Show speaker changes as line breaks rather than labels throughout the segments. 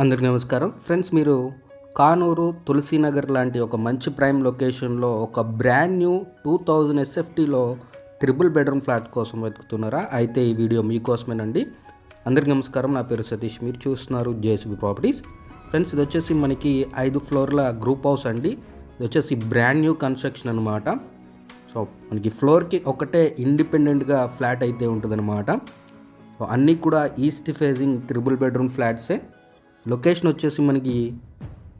అందరికి నమస్కారం. ఫ్రెండ్స్ మీరు కానూరు తులసీనగర్ లాంటి ఒక మంచి ప్రైమ్ లొకేషన్లో ఒక బ్రాండ్ న్యూ టూ థౌజండ్ ఎస్ఎఫ్టీలో త్రిబుల్ బెడ్రూమ్ ఫ్లాట్ కోసం వెతుకుతున్నారా? అయితే ఈ వీడియో మీకోసమేనండి. అందరికి నమస్కారం. నా పేరు సతీష్. మీరు చూస్తున్నారు జేసీబీ ప్రాపర్టీస్. ఫ్రెండ్స్ ఇది వచ్చేసి మనకి ఐదు ఫ్లోర్ల గ్రూప్ హౌస్ అండి. ఇది వచ్చేసి బ్రాండ్ న్యూ కన్స్ట్రక్షన్ అనమాట సో మనకి ఫ్లోర్కి ఒకటే ఇండిపెండెంట్గా ఫ్లాట్ అయితే ఉంటుందన్నమాట. సో అన్నీ కూడా ఈస్ట్ ఫేజింగ్ త్రిబుల్ బెడ్రూమ్ ఫ్లాట్సే. లొకేషన్ వచ్చేసి మనకి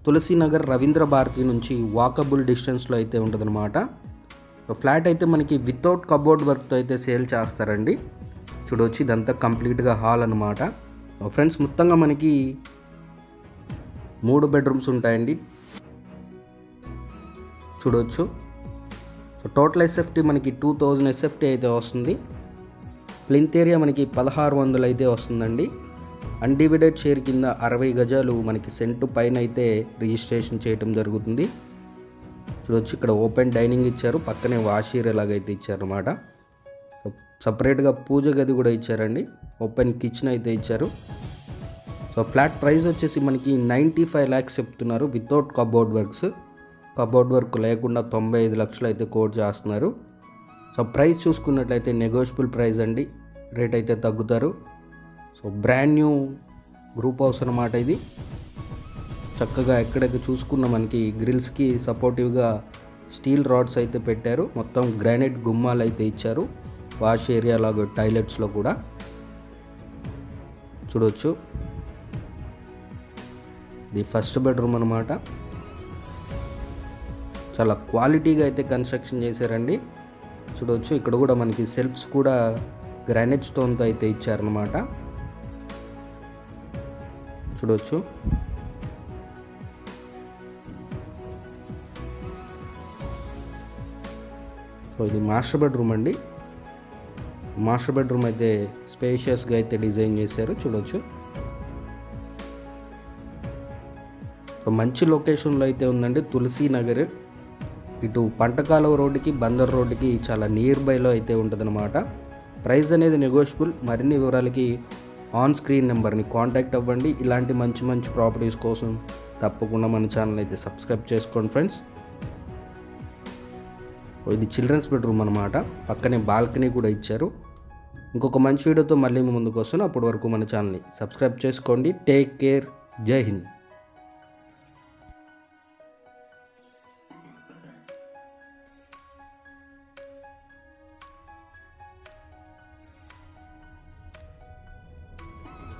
తులసీనగర్ రవీంద్ర భారతి నుంచి వాకబుల్ డిస్టెన్స్లో అయితే ఉంటుందన్నమాట. ఫ్లాట్ అయితే మనకి వితౌట్ కబోర్డ్ వర్క్తో అయితే సేల్ చేస్తారండి. చూడవచ్చు ఇదంతా కంప్లీట్గా హాల్ అనమాట ఫ్రెండ్స్ మొత్తంగా మనకి మూడు బెడ్రూమ్స్ ఉంటాయండి. చూడవచ్చు సో టోటల్ ఎస్ఎఫ్టీ మనకి టూ థౌజండ్ ఎస్ఎఫ్టీ అయితే వస్తుంది. ప్లింత్ ఏరియా మనకి పదహారు వందలు అయితే వస్తుందండి. అన్డివిడెడ్ షేర్ కింద అరవై గజాలు మనకి సెంటు పైన అయితే రిజిస్ట్రేషన్ చేయటం జరుగుతుంది. చూడొచ్చు ఇక్కడ ఓపెన్ డైనింగ్ ఇచ్చారు పక్కనే వాష్ ఏరియా ఇచ్చారన్నమాట. సపరేట్గా పూజ గది కూడా ఇచ్చారండి. ఓపెన్ కిచెన్ అయితే ఇచ్చారు. సో ఫ్లాట్ ప్రైస్ వచ్చేసి మనకి నైంటీ ఫైవ్ ల్యాక్స్ చెప్తున్నారు without cupboard works. Cupboard work లేకుండా తొంభై ఐదు లక్షలు అయితే కోట్ చేస్తున్నారు. సో ప్రైస్ చూసుకున్నట్లయితే నెగోషియబుల్ ప్రైస్ అండి. రేట్ అయితే తగ్గుతారు. So brand new group house అనమాట ఇది. చక్కగా ఎక్కడెక్కడ చూసుకున్న మనకి గ్రిల్స్కి సపోర్టివ్గా స్టీల్ రాడ్స్ అయితే పెట్టారు. మొత్తం గ్రానైట్ గుమ్మాలు అయితే ఇచ్చారు. వాష్ ఏరియా లాగా టాయిలెట్స్లో కూడా. చూడవచ్చు ఇది ఫస్ట్ బెడ్రూమ్ అనమాట చాలా క్వాలిటీగా అయితే కన్స్ట్రక్షన్ చేశారండి. చూడవచ్చు ఇక్కడ కూడా మనకి సెల్ఫ్స్ కూడా గ్రానైట్ స్టోన్తో అయితే ఇచ్చారనమాట చూడవచ్చు సో ఇది మాస్టర్ బెడ్రూమ్ అండి. మాస్టర్ బెడ్రూమ్ అయితే స్పేషియస్గా అయితే డిజైన్ చేశారు చూడవచ్చు మంచి లొకేషన్లో అయితే ఉందండి తులసీ నగర్. ఇటు పంటకాలవ రోడ్డుకి బందర్ రోడ్డుకి చాలా నియర్ బైలో అయితే ఉంటుందన్నమాట. ప్రైస్ అనేది నెగోషియబుల్ మరిన్ని వివరాలకి ఆన్ స్క్రీన్ నెంబర్ని కాంటాక్ట్ అవ్వండి. ఇలాంటి మంచి మంచి ప్రాపర్టీస్ కోసం తప్పకుండా మన ఛానల్ అయితే సబ్స్క్రైబ్ చేసుకోండి ఫ్రెండ్స్. ఇది చిల్డ్రన్స్ బెడ్రూమ్ అనమాట పక్కనే బాల్కనీ కూడా ఇచ్చారు. ఇంకొక మంచి వీడియోతో మళ్ళీ ముందుకు వస్తాను అప్పటి వరకు మన ఛానల్ని సబ్స్క్రైబ్ చేసుకోండి. Take care. జై హింద్.